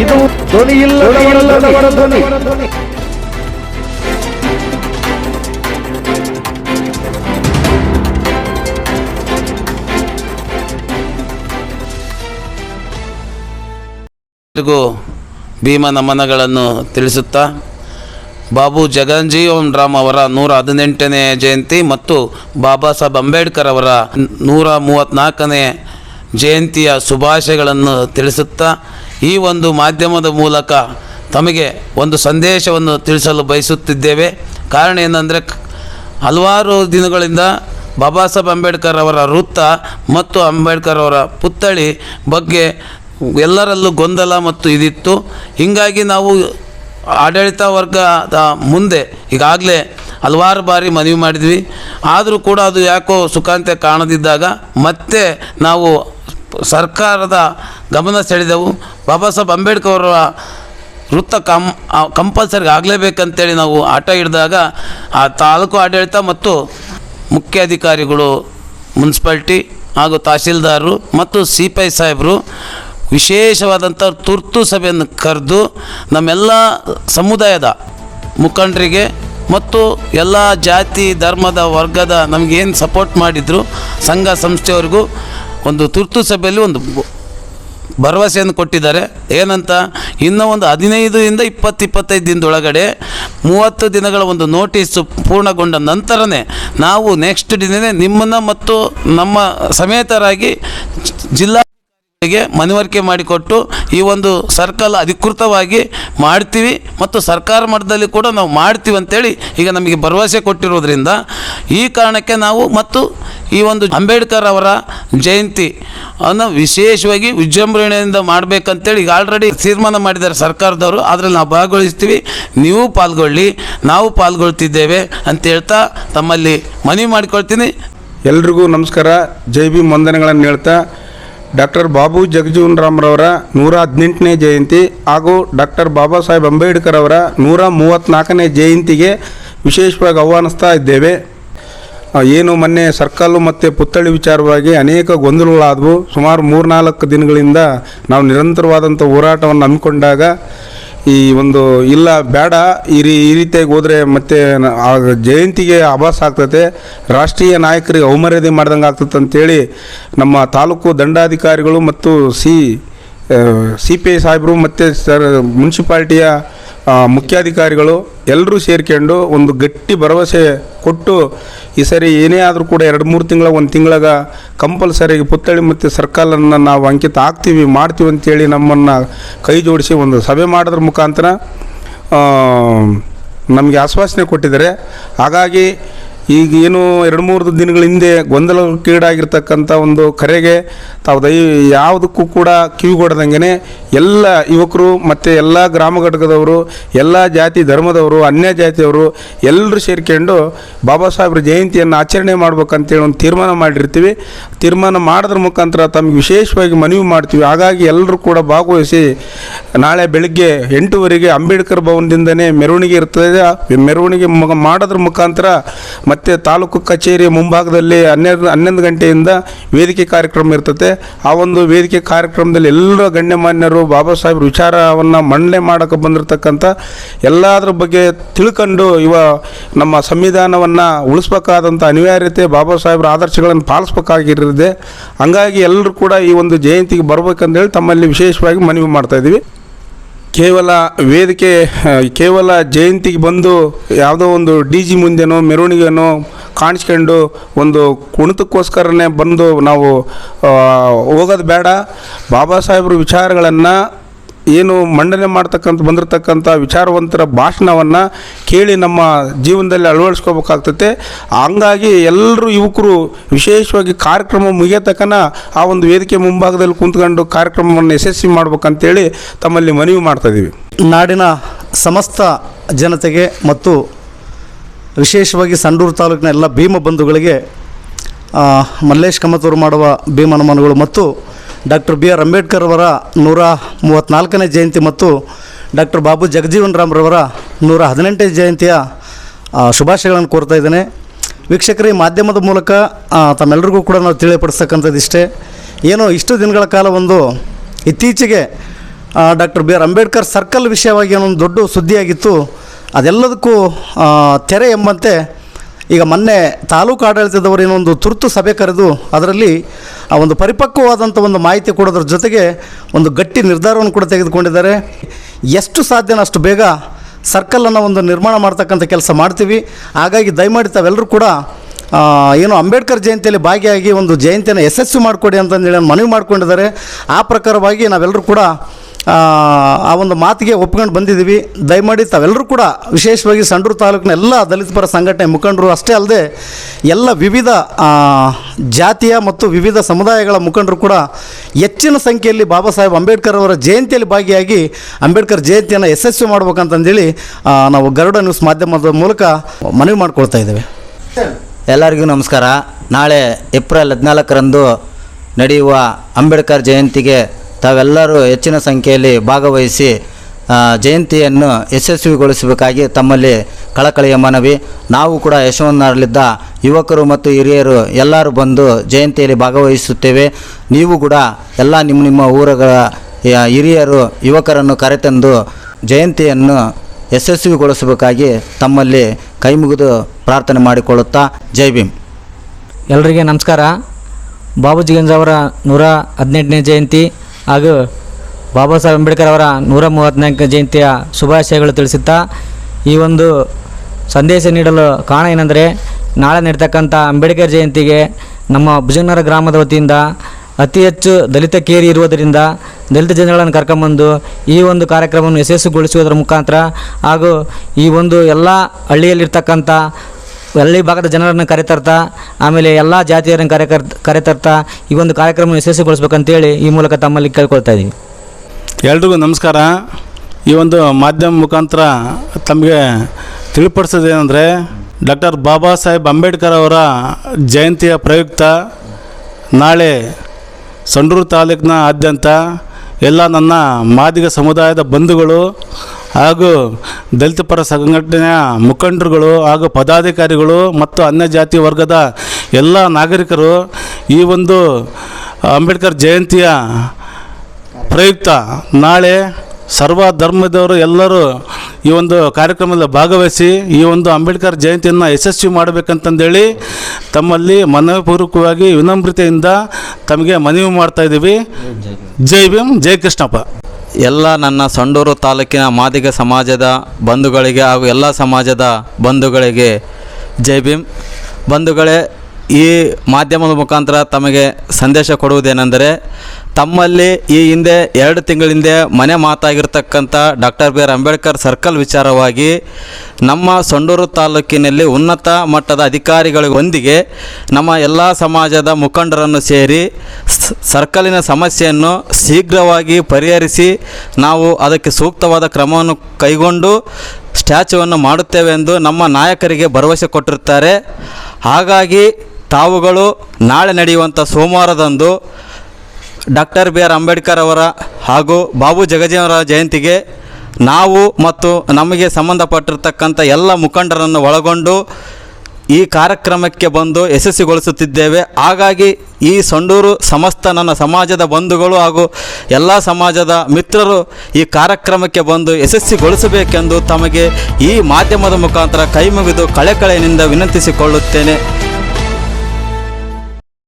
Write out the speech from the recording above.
ಇದು ಧ್ವನಿ ಇಲ್ಲದವರ ಧ್ವನಿ ಭೀಮ ನಮನಗಳನ್ನು ತಿಳಿಸುತ್ತಾ, ಬಾಬು ಜಗಜೀವನ್ ರಾಮ್ ಅವರ ನೂರ ಹದಿನೆಂಟನೇ ಜಯಂತಿ ಮತ್ತು ಬಾಬಾ ಸಾಹೇಬ್ ಅಂಬೇಡ್ಕರ್ ಅವರ ನೂರ ಮೂವತ್ತ್ನಾಲ್ಕನೇ ಜಯಂತಿಯ ಶುಭಾಶಯಗಳನ್ನು ತಿಳಿಸುತ್ತಾ ಈ ಒಂದು ಮಾಧ್ಯಮದ ಮೂಲಕ ತಮಗೆ ಒಂದು ಸಂದೇಶವನ್ನು ತಿಳಿಸಲು ಬಯಸುತ್ತಿದ್ದೇವೆ. ಕಾರಣ ಏನಂದರೆ ಹಲವಾರು ದಿನಗಳಿಂದ ಬಾಬಾ ಸಾಹೇಬ್ ಅಂಬೇಡ್ಕರ್ ಅವರ ವೃತ್ತ ಮತ್ತು ಅಂಬೇಡ್ಕರ್ ಅವರ ಪುತ್ಥಳಿ ಬಗ್ಗೆ ಎಲ್ಲರಲ್ಲೂ ಗೊಂದಲ ಮತ್ತು ಇದಿತ್ತು. ಹೀಗಾಗಿ ನಾವು ಆಡಳಿತ ವರ್ಗದ ಮುಂದೆ ಈಗಾಗಲೇ ಹಲವಾರು ಬಾರಿ ಮನವಿ ಮಾಡಿದ್ವಿ. ಆದರೂ ಕೂಡ ಅದು ಯಾಕೋ ಸುಖಾಂತ್ಯ ಕಾಣದಿದ್ದಾಗ ಮತ್ತೆ ನಾವು ಸರ್ಕಾರದ ಗಮನ ಸೆಳೆದೆವು. ಬಾಬಾ ಸಾಹೇಬ್ ಅಂಬೇಡ್ಕರ್ ಅವರ ವೃತ್ತ ಕಂ ಕಂಪಲ್ಸರಿ ಆಗಲೇಬೇಕಂತೇಳಿ ನಾವು ಆಟ ಹಿಡಿದಾಗ ಆ ತಾಲೂಕು ಆಡಳಿತ ಮತ್ತು ಮುಖ್ಯಾಧಿಕಾರಿಗಳು, ಮುನ್ಸಿಪಾಲ್ಟಿ ಹಾಗೂ ತಹಸೀಲ್ದಾರರು ಮತ್ತು ಸಿ ಪಿ ಐ ಸಾಹೇಬರು ವಿಶೇಷವಾದಂಥ ತುರ್ತು ಸಭೆಯನ್ನು ಕರೆದು ನಮ್ಮೆಲ್ಲ ಸಮುದಾಯದ ಮುಖಂಡರಿಗೆ ಮತ್ತು ಎಲ್ಲ ಜಾತಿ, ಧರ್ಮದ ವರ್ಗದ ನಮಗೇನು ಸಪೋರ್ಟ್ ಮಾಡಿದ್ರು, ಸಂಘ ಸಂಸ್ಥೆಯವ್ರಿಗೂ ಒಂದು ತುರ್ತು ಸಭೆಯಲ್ಲಿ ಒಂದು ಭರವಸೆಯನ್ನು ಕೊಟ್ಟಿದ್ದಾರೆ. ಏನಂತ? ಇನ್ನೂ ಒಂದು ಹದಿನೈದರಿಂದ ಇಪ್ಪತ್ತು ಇಪ್ಪತ್ತೈದು ದಿನದೊಳಗಡೆ ಮೂವತ್ತು ದಿನಗಳ ಒಂದು ನೋಟಿಸು ಪೂರ್ಣಗೊಂಡ ನಂತರನೇ ನಾವು ನೆಕ್ಸ್ಟ್ ದಿನವೇ ನಿಮ್ಮನ್ನು ಮತ್ತು ನಮ್ಮ ಸಮೇತರಾಗಿ ಜಿಲ್ಲಾ ಮನವರಿಕೆ ಮಾಡಿಕೊಟ್ಟು ಈ ಒಂದು ಸರ್ಕಲ್ ಅಧಿಕೃತವಾಗಿ ಮಾಡ್ತೀವಿ ಮತ್ತು ಸರ್ಕಾರ ಮಟ್ಟದಲ್ಲಿ ಕೂಡ ನಾವು ಮಾಡ್ತೀವಿ ಅಂತೇಳಿ ಈಗ ನಮಗೆ ಭರವಸೆ ಕೊಟ್ಟಿರೋದ್ರಿಂದ ಈ ಕಾರಣಕ್ಕೆ ನಾವು ಮತ್ತು ಈ ಒಂದು ಅಂಬೇಡ್ಕರ್ ಅವರ ಜಯಂತಿ ಅನ್ನು ವಿಶೇಷವಾಗಿ ವಿಜೃಂಭಣೆಯಿಂದ ಮಾಡಬೇಕಂತೇಳಿ ಈಗ ಆಲ್ರೆಡಿ ತೀರ್ಮಾನ ಮಾಡಿದ್ದಾರೆ ಸರ್ಕಾರದವರು. ಅದರಲ್ಲಿ ನಾವು ಭಾಗವಹಿಸ್ತೀವಿ. ನೀವು ಪಾಲ್ಗೊಳ್ಳಿ, ನಾವು ಪಾಲ್ಗೊಳ್ತಿದ್ದೇವೆ ಅಂತ ಹೇಳ್ತಾ ತಮ್ಮಲ್ಲಿ ಮನವಿ ಮಾಡಿಕೊಳ್ತೀನಿ. ಎಲ್ರಿಗೂ ನಮಸ್ಕಾರ. ಜೈ ಬಿ ವಂದನೆಗಳನ್ನು ಹೇಳ್ತಾ ಡಾಕ್ಟರ್ ಬಾಬು ಜಗಜೀವನ್ ರಾಮ್ರವರ ನೂರ ಹದಿನೆಂಟನೇ ಜಯಂತಿ ಹಾಗೂ ಡಾಕ್ಟರ್ ಬಾಬಾ ಸಾಹೇಬ್ ಅಂಬೇಡ್ಕರ್ ಅವರ ನೂರ ಮೂವತ್ತ್ನಾಲ್ಕನೇ ಜಯಂತಿಗೆ ವಿಶೇಷವಾಗಿ ಆಹ್ವಾನಿಸ್ತಾ ಇದ್ದೇವೆ. ಏನು ಮೊನ್ನೆ ಸರ್ಕಲ್ಲು ಮತ್ತು ಪುತ್ಥಳಿ ವಿಚಾರವಾಗಿ ಅನೇಕ ಗೊಂದಲಗಳಾದವು. ಸುಮಾರು ಮೂರ್ನಾಲ್ಕು ದಿನಗಳಿಂದ ನಾವು ನಿರಂತರವಾದಂಥ ಹೋರಾಟವನ್ನು ಹಮ್ಮಿಕೊಂಡಾಗ ಈ ಒಂದು ಇಲ್ಲ, ಬೇಡ, ಈ ರೀ, ಈ ರೀತಿಯಾಗಿ ಹೋದರೆ ಮತ್ತೆ ಜಯಂತಿಗೆ ಆಭಾಸ ಆಗ್ತದೆ ರಾಷ್ಟ್ರೀಯ ನಾಯಕರಿಗೆ ಅವಮರ್ಯಾದೆ ಮಾಡ್ದಂಗೆ ಆಗ್ತದೆ ಅಂತೇಳಿ ನಮ್ಮ ತಾಲೂಕು ದಂಡಾಧಿಕಾರಿಗಳು ಮತ್ತು ಸಿ ಸಿ ಪಿ ಐ ಸಾಹೇಬರು ಮತ್ತು ಸರ್ ಮುನ್ಸಿಪಾಲ್ಟಿಯ ಮುಖ್ಯಾಧಿಕಾರಿಗಳು ಎಲ್ಲರೂ ಸೇರ್ಕೊಂಡು ಒಂದು ಗಟ್ಟಿ ಭರವಸೆ ಕೊಟ್ಟು ಈ ಸರಿ ಏನೇ ಆದರೂ ಕೂಡ ಎರಡು ಮೂರು ತಿಂಗಳ, ಒಂದು ತಿಂಗಳಾಗ ಕಂಪಲ್ಸರಿಗೆ ಪುತ್ಥಳಿ ಮತ್ತು ಸರ್ಕಲನ್ನು ನಾವು ಅಂಕಿತ ಹಾಕ್ತೀವಿ, ಮಾಡ್ತೀವಿ ಅಂತೇಳಿ ನಮ್ಮನ್ನು ಕೈ ಜೋಡಿಸಿ ಒಂದು ಸಭೆ ಮಾಡೋದ್ರ ಮುಖಾಂತರ ನಮಗೆ ಆಶ್ವಾಸನೆ ಕೊಟ್ಟಿದ್ದಾರೆ. ಹಾಗಾಗಿ ಈಗ ಏನು ಎರಡು ಮೂರು ದಿನಗಳ ಹಿಂದೆ ಗೊಂದಲಕ್ಕೀಡಾಗಿರ್ತಕ್ಕಂಥ ಒಂದು ಕರೆಗೆ ತಾವು ದಯ ಯಾವುದಕ್ಕೂ ಕೂಡ ಕಿವಿಗೊಡದಂಗೆ ಎಲ್ಲ ಯುವಕರು ಮತ್ತು ಎಲ್ಲ ಗ್ರಾಮ ಘಟಕದವರು, ಎಲ್ಲ ಜಾತಿ ಧರ್ಮದವರು, ಅನ್ಯ ಜಾತಿಯವರು ಎಲ್ಲರೂ ಸೇರ್ಕೊಂಡು ಬಾಬಾ ಸಾಹೇಬ್ರ ಜಯಂತಿಯನ್ನು ಆಚರಣೆ ಮಾಡ್ಬೇಕಂತೇಳಿ ಒಂದು ತೀರ್ಮಾನ ಮಾಡಿರ್ತೀವಿ. ತೀರ್ಮಾನ ಮಾಡಿದ್ರ ಮುಖಾಂತರ ತಮಗೆ ವಿಶೇಷವಾಗಿ ಮನವಿ ಮಾಡ್ತೀವಿ. ಹಾಗಾಗಿ ಎಲ್ಲರೂ ಕೂಡ ಭಾಗವಹಿಸಿ ನಾಳೆ ಬೆಳಗ್ಗೆ ಎಂಟೂವರೆಗೆ ಅಂಬೇಡ್ಕರ್ ಭವನದಿಂದನೇ ಮೆರವಣಿಗೆ ಇರ್ತದೆ. ಮೆರವಣಿಗೆ ಮಾಡೋದ್ರ ಮುಖಾಂತರ ಮತ್ತು ತಾಲೂಕು ಕಚೇರಿ ಮುಂಭಾಗದಲ್ಲಿ ಹನ್ನೆರಡು, ಹನ್ನೊಂದು ಗಂಟೆಯಿಂದ ವೇದಿಕೆ ಕಾರ್ಯಕ್ರಮ ಇರ್ತದೆ ಆ ಒಂದು ವೇದಿಕೆ ಕಾರ್ಯಕ್ರಮದಲ್ಲಿ ಎಲ್ಲ ಗಣ್ಯಮಾನ್ಯರು, ಬಾಬಾ ಸಾಹೇಬ್ರ ವಿಚಾರವನ್ನು ಮಂಡನೆ ಮಾಡೋಕೆ ಬಂದಿರತಕ್ಕಂಥ ಎಲ್ಲದರ ಬಗ್ಗೆ ತಿಳ್ಕೊಂಡು ಇವ ನಮ್ಮ ಸಂವಿಧಾನವನ್ನು ಉಳಿಸ್ಬೇಕಾದಂಥ ಅನಿವಾರ್ಯತೆ ಬಾಬಾ ಸಾಹೇಬ್ರ ಆದರ್ಶಗಳನ್ನು ಪಾಲಿಸ್ಬೇಕಾಗಿರಿದೆ, ಹಂಗಾಗಿ ಎಲ್ಲರೂ ಕೂಡ ಈ ಒಂದು ಜಯಂತಿಗೆ ಬರಬೇಕಂತೇಳಿ ತಮ್ಮಲ್ಲಿ ವಿಶೇಷವಾಗಿ ಮನವಿ ಮಾಡ್ತಾ ಇದ್ದೀವಿ. ಕೇವಲ ವೇದಿಕೆ ಕೇವಲ ಜಯಂತಿಗೆ ಬಂದು ಯಾವುದೋ ಒಂದು ಡಿ ಜಿ ಮುಂದೆನೋ, ಮೆರವಣಿಗೆನೋ ಕಾಣಿಸ್ಕೊಂಡು ಒಂದು ಕುಣಿತಕ್ಕೋಸ್ಕರನೇ ಬಂದು ನಾವು ಹೋಗೋದು ಬೇಡ. ಬಾಬಾ ಸಾಹೇಬ್ರ ವಿಚಾರಗಳನ್ನು ಏನು ಮಂಡನೆ ಮಾಡ್ತಕ್ಕಂಥ, ಬಂದಿರತಕ್ಕಂಥ ವಿಚಾರವಂತರ ಭಾಷಣವನ್ನು ಕೇಳಿ ನಮ್ಮ ಜೀವನದಲ್ಲಿ ಅಳವಡಿಸ್ಕೋಬೇಕಾಗ್ತತೆ. ಹಂಗಾಗಿ ಎಲ್ಲರೂ ಯುವಕರು ವಿಶೇಷವಾಗಿ ಕಾರ್ಯಕ್ರಮ ಮುಗಿಯತಕ್ಕನ ಆ ಒಂದು ವೇದಿಕೆ ಮುಂಭಾಗದಲ್ಲಿ ಕುಂತ್ಕೊಂಡು ಕಾರ್ಯಕ್ರಮವನ್ನು ಯಶಸ್ವಿ ಮಾಡ್ಬೇಕಂತೇಳಿ ತಮ್ಮಲ್ಲಿ ಮನವಿ ಮಾಡ್ತಾ ಇದ್ದೀವಿ ನಾಡಿನ ಸಮಸ್ತ ಜನತೆಗೆ ಮತ್ತು ವಿಶೇಷವಾಗಿ ಸಂಡೂರು ತಾಲೂಕಿನ ಎಲ್ಲ ಭೀಮ ಬಂಧುಗಳಿಗೆ ಮಲ್ಲೇಶ್ ಕಮತೂರು ಮಾಡುವ ಭೀಮ ನಮನಗಳು ಮತ್ತು ಡಾಕ್ಟರ್ ಬಿ ಆರ್ ಅಂಬೇಡ್ಕರ್ ಅವರ ನೂರ ಮೂವತ್ತ್ನಾಲ್ಕನೇ ಜಯಂತಿ ಮತ್ತು ಡಾಕ್ಟರ್ ಬಾಬು ಜಗಜೀವನ್ ರಾಮ್ರವರ ನೂರ ಹದಿನೆಂಟನೇ ಜಯಂತಿಯ ಶುಭಾಶಯಗಳನ್ನು ಕೋರ್ತಾ ಇದ್ದೇನೆ. ವೀಕ್ಷಕರೇ ಮಾಧ್ಯಮದ ಮೂಲಕ ತಮ್ಮೆಲ್ಲರಿಗೂ ಕೂಡ ನಾವು ತಿಳಿಯಪಡಿಸ್ತಕ್ಕಂಥದ್ದು ಇಷ್ಟೇ. ಏನು ಇಷ್ಟು ದಿನಗಳ ಕಾಲ ಒಂದು ಇತ್ತೀಚೆಗೆ doctor B R Ambedkar circle ವಿಷಯವಾಗಿ ಏನೊಂದು ದೊಡ್ಡ ಸುದ್ದಿಯಾಗಿತ್ತು. ಅದೆಲ್ಲದಕ್ಕೂ ತೆರೆ ಎಂಬಂತೆ ಈಗ ಮೊನ್ನೆ ತಾಲೂಕು ಆಡಳಿತದವರು ಏನೊಂದು ತುರ್ತು ಸಭೆ ಕರೆದು ಅದರಲ್ಲಿ ಆ ಒಂದು ಪರಿಪಕ್ವವಾದಂಥ ಒಂದು ಮಾಹಿತಿ ಕೊಡೋದ್ರ ಜೊತೆಗೆ ಒಂದು ಗಟ್ಟಿ ನಿರ್ಧಾರವನ್ನು ಕೂಡ ತೆಗೆದುಕೊಂಡಿದ್ದಾರೆ. ಎಷ್ಟು ಸಾಧ್ಯನೋ ಅಷ್ಟು ಬೇಗ ಸರ್ಕಲನ್ನು ಒಂದು ನಿರ್ಮಾಣ ಮಾಡ್ತಕ್ಕಂಥ ಕೆಲಸ ಮಾಡ್ತೀವಿ. ಹಾಗಾಗಿ ದಯಮಾಡಿ ತಾವೆಲ್ಲರೂ ಕೂಡ ಏನು ಅಂಬೇಡ್ಕರ್ ಜಯಂತಿಯಲ್ಲಿ ಭಾಗಿಯಾಗಿ ಒಂದು ಜಯಂತಿಯನ್ನು ಯಶಸ್ವಿ ಮಾಡಿಕೊಡಿ ಅಂತಂದೇಳಿ ಮನವಿ ಮಾಡ್ಕೊಂಡಿದ್ದಾರೆ. ಆ ಪ್ರಕಾರವಾಗಿ ನಾವೆಲ್ಲರೂ ಕೂಡ ಆ, ಒಂದು ಮಾತಿಗೆ ಒಪ್ಕೊಂಡು ಬಂದಿದ್ದೀವಿ. ದಯಮಾಡಿ ತಾವೆಲ್ಲರೂ ಕೂಡ ವಿಶೇಷವಾಗಿ ಸಂಡೂರು ತಾಲೂಕಿನ ಎಲ್ಲ ದಲಿತ ಪರ ಸಂಘಟನೆ ಮುಖಂಡರು ಅಷ್ಟೇ ಅಲ್ಲದೆ ಎಲ್ಲ ವಿವಿಧ ಜಾತಿಯ ಮತ್ತು ವಿವಿಧ ಸಮುದಾಯಗಳ ಮುಖಂಡರು ಕೂಡ ಹೆಚ್ಚಿನ ಸಂಖ್ಯೆಯಲ್ಲಿ ಬಾಬಾ ಸಾಹೇಬ್ ಅಂಬೇಡ್ಕರ್ ಅವರ ಜಯಂತಿಯಲ್ಲಿ ಭಾಗಿಯಾಗಿ ಅಂಬೇಡ್ಕರ್ ಜಯಂತಿಯನ್ನು ಯಶಸ್ವಿ ಮಾಡ್ಬೇಕಂತಂದೇಳಿ ನಾವು ಗರುಡ ನ್ಯೂಸ್ ಮಾಧ್ಯಮದ ಮೂಲಕ ಮನವಿ ಮಾಡ್ಕೊಳ್ತಾ ಇದ್ದೇವೆ. ಎಲ್ಲರಿಗೂ ನಮಸ್ಕಾರ. ನಾಳೆ ಏಪ್ರಿಲ್ ಹದಿನಾಲ್ಕರಂದು ನಡೆಯುವ ಅಂಬೇಡ್ಕರ್ ಜಯಂತಿಗೆ ತಾವೆಲ್ಲರೂ ಹೆಚ್ಚಿನ ಸಂಖ್ಯೆಯಲ್ಲಿ ಭಾಗವಹಿಸಿ ಜಯಂತಿಯನ್ನು ಯಶಸ್ವಿಗೊಳಿಸಬೇಕಾಗಿ ತಮ್ಮಲ್ಲಿ ಕಳಕಳಿಯ ಮನವಿ. ನಾವು ಕೂಡ ಯಶವಂತನಲ್ಲಿದ್ದ ಯುವಕರು ಮತ್ತು ಹಿರಿಯರು ಎಲ್ಲರೂ ಬಂದು ಜಯಂತಿಯಲ್ಲಿ ಭಾಗವಹಿಸುತ್ತೇವೆ. ನೀವು ಕೂಡ ಎಲ್ಲ ನಿಮ್ಮ ನಿಮ್ಮ ಊರುಗಳ ಹಿರಿಯರು, ಯುವಕರನ್ನು ಕರೆತಂದು ಜಯಂತಿಯನ್ನು ಯಶಸ್ವಿಗೊಳಿಸಬೇಕಾಗಿ ತಮ್ಮಲ್ಲಿ ಕೈ ಮುಗಿದು ಪ್ರಾರ್ಥನೆ ಮಾಡಿಕೊಳ್ಳುತ್ತಾ ಜೈ ಭೀಮ್. ಎಲ್ಲರಿಗೆ ನಮಸ್ಕಾರ. ಬಾಬು ಜಿಗಂಜ್ ಅವರ ನೂರ ಹದಿನೆಂಟನೇ ಜಯಂತಿ. ಹಾಗೂ ಬಾಬಾ ಸಾಹೇಬ್ ಅಂಬೇಡ್ಕರ್ ಅವರ ನೂರ ಮೂವತ್ತ್ನಾಲ್ಕನೇ ಜಯಂತಿಯ ಶುಭಾಶಯಗಳು ತಿಳಿಸುತ್ತಾ ಈ ಒಂದು ಸಂದೇಶ ನೀಡಲು ಕಾರಣ ಏನೆಂದರೆ ನಾಳೆ ನಡೀತಕ್ಕಂಥ ಅಂಬೇಡ್ಕರ್ ಜಯಂತಿಗೆ ನಮ್ಮ ಭುಜನಗರ ಗ್ರಾಮದ ವತಿಯಿಂದ ಅತಿ ಹೆಚ್ಚು ದಲಿತ ಕೇರಿ ಇರುವುದರಿಂದ ದಲಿತ ಜನಗಳನ್ನು ಕರ್ಕೊಂಬಂದು ಈ ಒಂದು ಕಾರ್ಯಕ್ರಮವನ್ನು ಯಶಸ್ವಿಗೊಳಿಸುವುದರ ಮುಖಾಂತರ ಹಾಗೂ ಈ ಒಂದು ಎಲ್ಲ ಹಳ್ಳಿಯಲ್ಲಿರ್ತಕ್ಕಂಥ ಹಳ್ಳಿ ಭಾಗದ ಜನರನ್ನು ಕರೆತರ್ತಾ, ಆಮೇಲೆ ಎಲ್ಲ ಜಾತಿಯರನ್ನು ಕರೆ ಕರ್, ಕರೆತರ್ತಾ ಈ ಒಂದು ಕಾರ್ಯಕ್ರಮ ಯಶಸ್ವಿಗೊಳಿಸ್ಬೇಕಂತೇಳಿ ಈ ಮೂಲಕ ತಮ್ಮಲ್ಲಿ ಕೇಳ್ಕೊಳ್ತಾ ಇದ್ದೀವಿ. ಎಲ್ರಿಗೂ ನಮಸ್ಕಾರ. ಈ ಒಂದು ಮಾಧ್ಯಮ ಮುಖಾಂತರ ತಮಗೆ ತಿಳಿಪಡಿಸೋದೇನೆಂದರೆ, ಡಾಕ್ಟರ್ ಬಾಬಾ ಸಾಹೇಬ್ ಅಂಬೇಡ್ಕರ್ ಅವರ ಜಯಂತಿಯ ಪ್ರಯುಕ್ತ ನಾಳೆ ಸಂಡೂರು ತಾಲೂಕಿನ ಆದ್ಯಂತ ಎಲ್ಲ ನನ್ನ ಮಾದಿಗ ಸಮುದಾಯದ ಬಂಧುಗಳು ಹಾಗೂ ದಲಿತ ಪರ ಸಂಘಟನೆಯ ಮುಖಂಡರುಗಳು ಹಾಗೂ ಪದಾಧಿಕಾರಿಗಳು ಮತ್ತು ಅನ್ಯ ಜಾತಿ ವರ್ಗದ ಎಲ್ಲ ನಾಗರಿಕರು ಈ ಒಂದು ಅಂಬೇಡ್ಕರ್ ಜಯಂತಿಯ ಪ್ರಯುಕ್ತ ನಾಳೆ ಸರ್ವ ಧರ್ಮದವರು ಎಲ್ಲರೂ ಈ ಒಂದು ಕಾರ್ಯಕ್ರಮದಲ್ಲಿ ಭಾಗವಹಿಸಿ ಈ ಒಂದು ಅಂಬೇಡ್ಕರ್ ಜಯಂತಿಯನ್ನು ಯಶಸ್ವಿ ಮಾಡಬೇಕಂತಂದೇಳಿ ತಮ್ಮಲ್ಲಿ ಮನಪೂರ್ವಕವಾಗಿ ವಿನಮ್ರತೆಯಿಂದ ತಮಗೆ ಮನವಿ ಮಾಡ್ತಾ ಇದ್ದೀವಿ. ಜೈ ಭೀಮ್, ಜೈ ಕೃಷ್ಣಪ್ಪ. ಎಲ್ಲ ನನ್ನ ಸಂಡೂರು ತಾಲೂಕಿನ ಮಾದಿಗ ಸಮಾಜದ ಬಂಧುಗಳಿಗೆ ಹಾಗೂ ಎಲ್ಲ ಸಮಾಜದ ಬಂಧುಗಳಿಗೆ ಜೈ ಭೀಮ್. ಬಂಧುಗಳೇ, ಈ ಮಾಧ್ಯಮದ ಮುಖಾಂತರ ತಮಗೆ ಸಂದೇಶ ಕೊಡುವುದೇನೆಂದರೆ ತಮ್ಮಲ್ಲಿ ಈ ಹಿಂದೆ ಎರಡು ತಿಂಗಳ ಹಿಂದೆ ಮನೆ ಮಾತಾಗಿರ್ತಕ್ಕಂಥ doctor B R Ambedkar circle ವಿಚಾರವಾಗಿ ನಮ್ಮ ಸಂಡೂರು ತಾಲೂಕಿನಲ್ಲಿ ಉನ್ನತ ಮಟ್ಟದ ಅಧಿಕಾರಿಗಳೊಂದಿಗೆ ನಮ್ಮ ಎಲ್ಲ ಸಮಾಜದ ಮುಖಂಡರನ್ನು ಸೇರಿ ಸರ್ಕಲಿನ ಸಮಸ್ಯೆಯನ್ನು ಶೀಘ್ರವಾಗಿ ಪರಿಹರಿಸಿ ನಾವು ಅದಕ್ಕೆ ಸೂಕ್ತವಾದ ಕ್ರಮವನ್ನು ಕೈಗೊಂಡು ಸ್ಟ್ಯಾಚ್ಯೂವನ್ನು ಮಾಡುತ್ತೇವೆ ಎಂದು ನಮ್ಮ ನಾಯಕರಿಗೆ ಭರವಸೆ ಕೊಟ್ಟಿರುತ್ತಾರೆ. ಹಾಗಾಗಿ ತಾವುಗಳು ನಾಳೆ ನಡೆಯುವಂಥ ಸೋಮವಾರದಂದು ಡಾಕ್ಟರ್ ಬಿ ಆರ್ ಅಂಬೇಡ್ಕರ್ ಅವರ ಹಾಗೂ ಬಾಬು ಜಗಜೀವನರ ಜಯಂತಿಗೆ ನಾವು ಮತ್ತು ನಮಗೆ ಸಂಬಂಧಪಟ್ಟಿರತಕ್ಕಂಥ ಎಲ್ಲ ಮುಖಂಡರನ್ನು ಒಳಗೊಂಡು ಈ ಕಾರ್ಯಕ್ರಮಕ್ಕೆ ಬಂದು ಯಶಸ್ವಿಗೊಳಿಸುತ್ತಿದ್ದೇವೆ. ಹಾಗಾಗಿ ಈ ಸಂಡೂರು ಸಮಸ್ತ ನನ್ನ ಸಮಾಜದ ಬಂಧುಗಳು ಹಾಗೂ ಎಲ್ಲ ಸಮಾಜದ ಮಿತ್ರರು ಈ ಕಾರ್ಯಕ್ರಮಕ್ಕೆ ಬಂದು ಯಶಸ್ವಿಗೊಳಿಸಬೇಕೆಂದು ತಮಗೆ ಈ ಮಾಧ್ಯಮದ ಮುಖಾಂತರ ಕೈಮುಗಿದು ಕಳೆ ಕಳೆಯಿಂದ ವಿನಂತಿಸಿಕೊಳ್ಳುತ್ತೇನೆ.